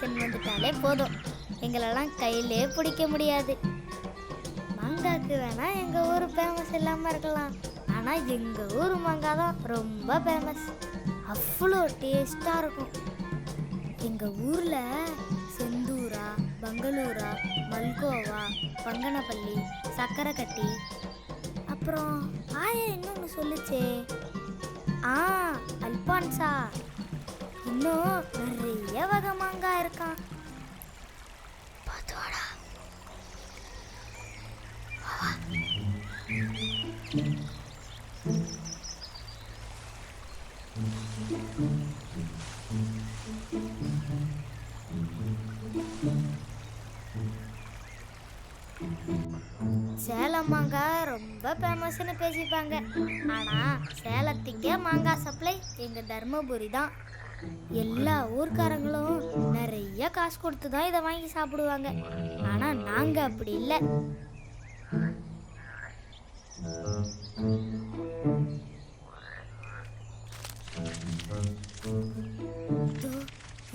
Season வந்துட்டாலே போதும். எங்களெல்லாம் கையிலே பிடிக்க முடியாது. மாங்காய்க்கு வேணால் எங்கள் ஊர் ஃபேமஸ் இல்லாமல் இருக்கலாம். ஆனால் எங்கள் ஊர் மாங்காய் தான் ரொம்ப ஃபேமஸ் அவ்வளோ டேஸ்ட்டாக இருக்கும். எங்கள் ஊரில் செந்தூரா பங்களூரா மல்கோவா பங்கனப்பள்ளி சக்கரை கட்டி அப்புறம் ஆயா இன்னொன்று சொல்லுச்சே? ஆ அல்பான்சா. இன்னும் நிறைய வகை மாங்காய் இருக்கான். பாத்துவாடா. சேலம் மாங்காய் ரொம்ப ஃபேமஸ்னு பேசிப்பாங்க. ஆனா சேலத்துக்கே மாங்காய் சப்ளை எங்க தர்மபுரி தான். எல்லா ஊர்க்காரங்களும் நிறைய காசு கொடுத்து தான் இதை வாங்கி சாப்பிடுவாங்க. ஆனா நாங்க அப்படி இல்லை.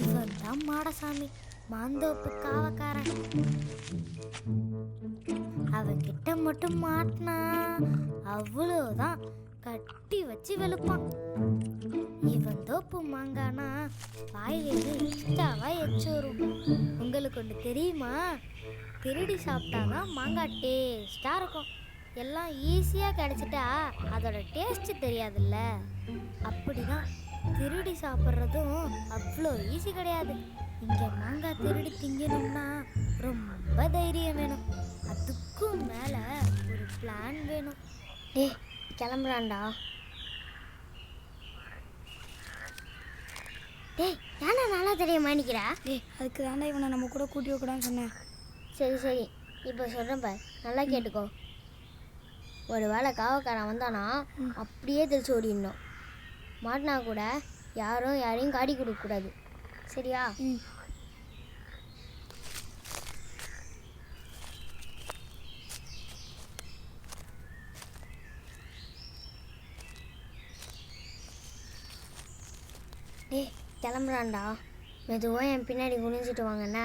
இவன் தான் மாடசாமி மாந்தோப்பு காவக்காரன். அவன்கிட்ட மட்டும் மாட்டினா அவ்வளோதான் கட்டி வச்சு வெளுப்பான். இவன் தோப்பு மாங்கானா? வாயிலிருந்து எக்ஸ்ட்ராவா எச்சு வரும். உங்களுக்கு ஒன்று தெரியுமா? திருடி சாப்பிட்டாதான் மாங்காய் டேஸ்டாக இருக்கும். எல்லாம் ஈஸியாக கிடைச்சிட்டா அதோட டேஸ்ட் தெரியாதுல்ல. அப்படிதான் திருடி சாப்பிட்றதும் அவ்வளோ ஈஸி கிடையாது. இங்கே மாங்காய் திருடி திங்கணும்னா ரொம்ப தைரியம் வேணும். அதுக்கும் மேலே ஒரு பிளான் வேணும். டே கிளம்புறான்டா. டேய் ஏன்னா நல்லா தெரிய மாணிக்கிறா டேய் அதுக்கு தாண்டா இவனை நம்ம கூட கூட்டி வைக்கூடாதுன்னு சொன்னேன். சரி சரி. இப்போ சொல்கிறேன் பார். நல்லா கேட்டுக்கோ. ஒரு வேளை காவக்காரன் வந்தானா அப்படியே தெளிச்சு ஓடிடணும். மாட்டினா கூட யாரும் யாரையும் காடி கொடுக்கக்கூடாது. சரியா? ம் டேய் கிளம்புறான்டா. மெதுவாக என் பின்னாடி குனிஞ்சிட்டு வாங்கண்ணா.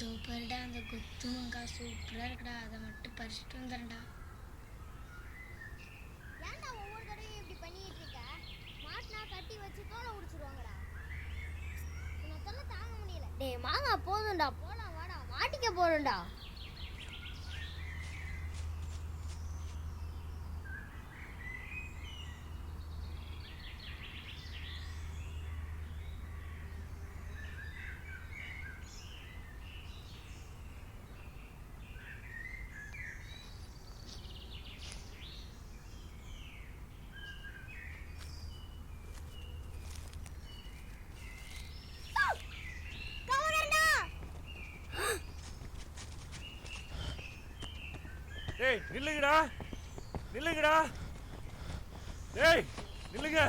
சூப்பர்டா அந்த குத்து மங்காய் சூப்பராக இருக்குடா. அதை மட்டும் பறிச்சுட்டு வந்துடுறேன்டா. ஏன்டா ஒவ்வொரு தடவையும் இப்படி பண்ணிட்டு இருக்க? மாட்டினா கட்டி வச்சு தோலை உடிச்சிருவாங்கடா. உன்னை சொல்ல தாங்க முடியல. டேய் மாங்காய் போதும்டா. போலாம் வாடா. மாட்டிக்க போறோம்டா. டேய் நில்லுங்கடா. நில்லுங்கடா. டேய் நில்லுங்க.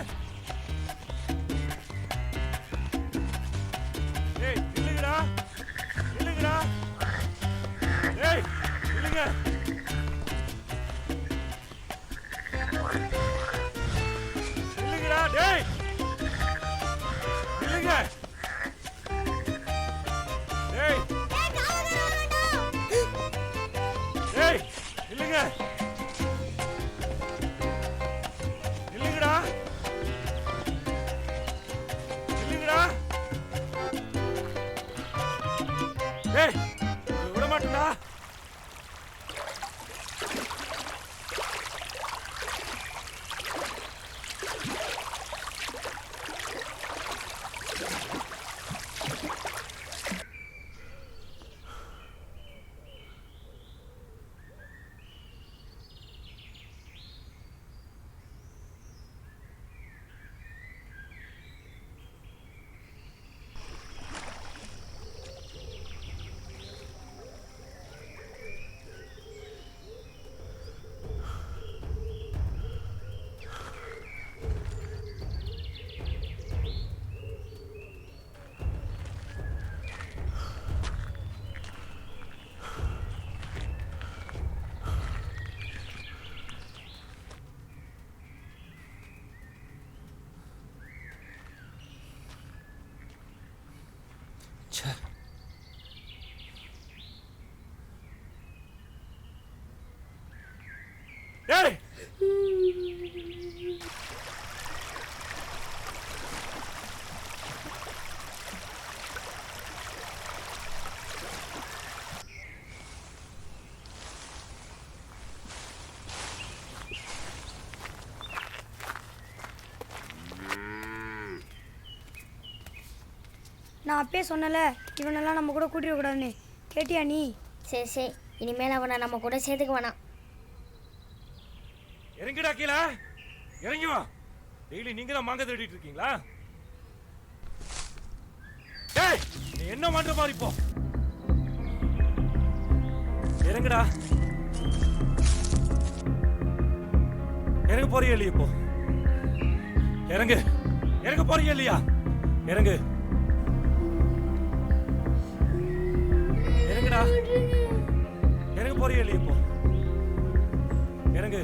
டேய் நான் அப்பயே சொன்னல இவனெல்லாம் நம்ம கூட கூட்டிட கூடாதுன்னு கேட்டியா நீ? சரி சரி. இனிமேல் அவனை நம்ம கூட சேர்த்துக்க வேணாம். இறங்கிடா கீழே. இறங்கி வா. டெய்லி நீங்க தான் மாங்க தேடிட்டு இருக்கீங்களா? டேய் நீ என்ன பண்ற மாதிரி இப்போ இறங்குடா. இறங்க போறியா இல்லையா இப்போ? இறங்கு. இறங்க போறியா இல்லையா? இறங்கு. இறங்குடா இறங்க போறியா இல்லையா இப்போ? இறங்கு.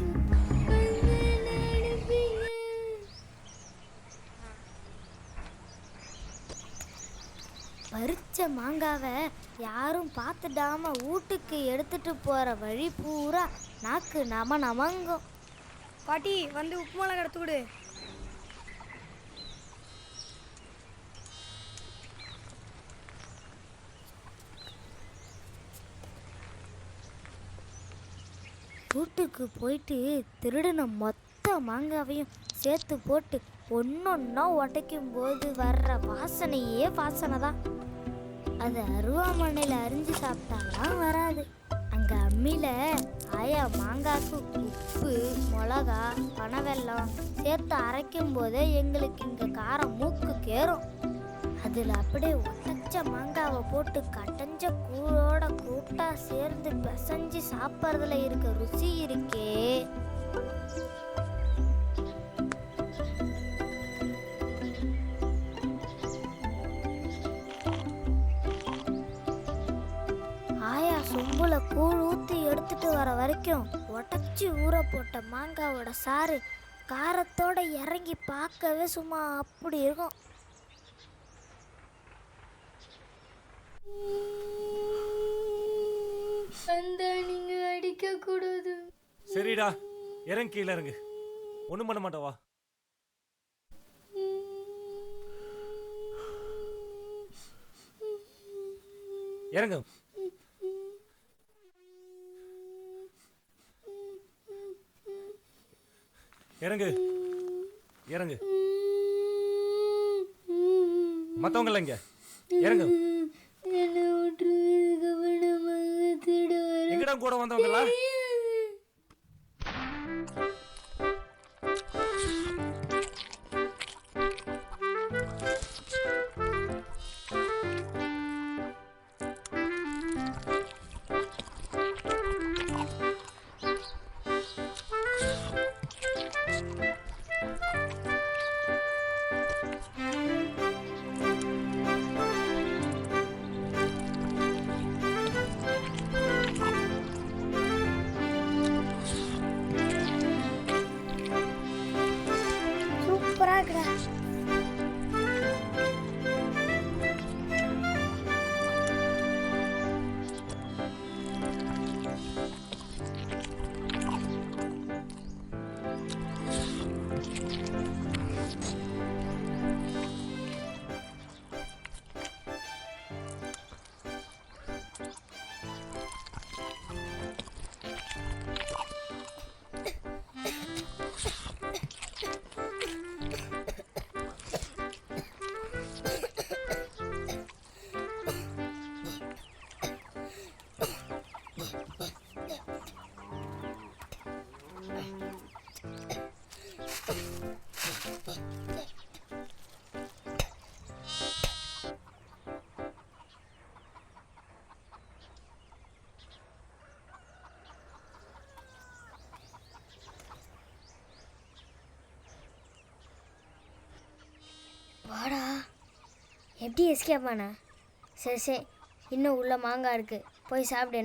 பறிச்ச மாங்காவை யாரும் பார்த்துடாம வீட்டுக்கு எடுத்துட்டு போற வழி பூரா நாக்கு நம நமங்கும். பாட்டி வந்து உப்பு மிளகா எடுத்து வீட்டுக்கு போயிட்டு திருடின மொத்த மாங்காவையும் சேர்த்து போட்டு ஒன்னொன்னா உடைக்கும் போது வர்ற வாசனையே வாசனை தான். அது அருவாமனையில் அரிஞ்சு சாப்பிட்டாலாம் வராது. அங்கே அம்மியில் ஆயா மாங்காய்க்கு உப்பு மிளகா பனவெல்லம் சேர்த்து அரைக்கும் போதே எங்களுக்கு இங்கே காரம் மூக்கு கேறும். அதில் அப்படியே உடைச்ச மாங்காவை போட்டு கட்டஞ்ச கூழோட கூட்டா சேர்ந்து பிசைஞ்சு சாப்பிட்றதுல இருக்க ருசி இருக்கே. ஆயா சொம்புல கூழ் ஊற்றி எடுத்துட்டு வர வரைக்கும் உடச்சி ஊற போட்ட மாங்காவோட சாறு காரத்தோட இறங்கி பார்க்கவே சும்மா அப்படி இருக்கும். அந்த நீங்க அடிக்க கூடாது சரிடா இறங்க கீழே இறங்கு. ஒண்ணும் பண்ண மாட்டவா இறங்கு. இறங்கு. இறங்கு. மத்தவங்க இங்க. இறங்கு. என்ன விட்டுருங்க கவனமாக திட எங்கடா கூட வந்தவங்களா எப்படி எஸ்கேப் ஆனா? சரி சரி. இன்னும் உள்ள மாங்காய் இருக்கு. போய் சாப்பிடு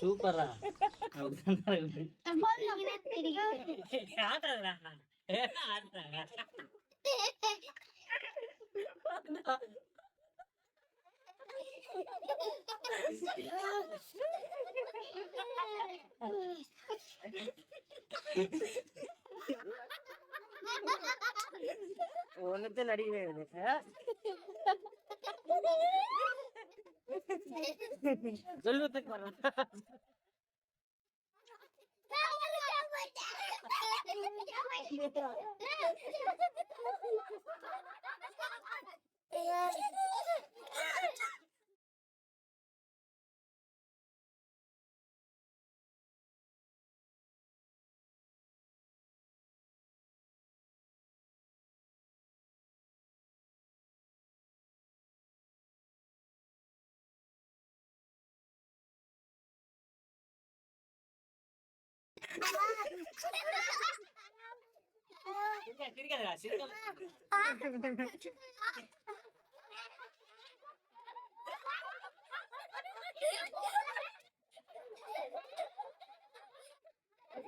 சூப்பரா. அப்படிதான் இருக்கு. Yeah.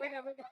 Venga, venga.